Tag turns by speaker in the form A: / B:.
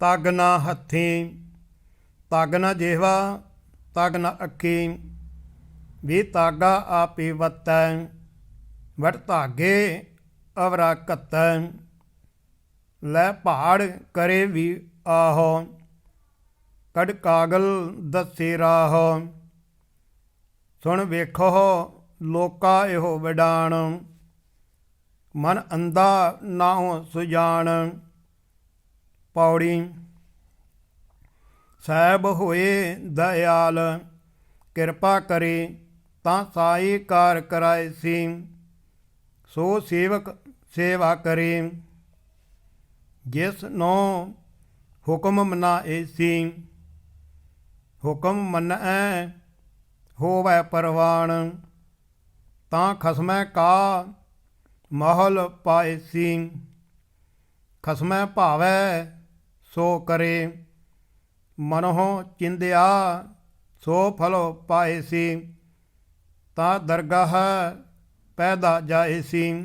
A: ਤਗ ਨਾ ਹੱਥੀ, ਤਗ ਨਾ ਜਿਹਵਾ ਤਗ ਨਾ ਅੱਖੀ, ਵੀ ਤਾਗਾ ਆਪੇ ਵਤੈ ਵਟ ਧਾਗੇ ਅਵਰਾ ਕੱਤੈ, ਲੈ ਪਹਾੜ ਕਰੇ ਵੀ ਆਹੋ ਕੜ ਕਾਗਲ ਦੱਸੇ ਰਾਹੋ, ਸੁਣ ਵੇਖੋ ਲੋਕਾ ਇਹੋ ਵਿਡਾਣ, ਮਨ ਅੰਧਾ ਨਾਉ ਸੁਜਾਨ ਪੌੜੀ। ਸਹਿਬ ਹੋਏ ਦਇਆਲ, ਕਿਰਪਾ ਕਰੇ ਤਾਂ ਸਾਈ ਕਾਰ ਕਰਾਏ ਸੀ। ਸੋ ਸੇਵਕ ਸੇਵਾ ਕਰੇ, ਜਿਸ ਨੂੰ ਹੁਕਮ ਮਨਾਏ ਸੀ। ਹੁਕਮ ਮੰਨੈ ਹੋਵੈ ਪਰਵਾਣ, ਤਾਂ ਖਸਮੈ ਕਾ ਮਹਲ ਪਾਏ ਸੀ। ਖਸਮੈ ਭਾਵੈ ਸੋ ਕਰੇ ਮਨਹੁ ਚਿੰਦਿਆ ਸੋ ਫਲੋ ਪਾਏ ਸੀ ਤਾਂ ਦਰਗਾਹ ਪੈਦਾ ਜਾਏ ਸੀ।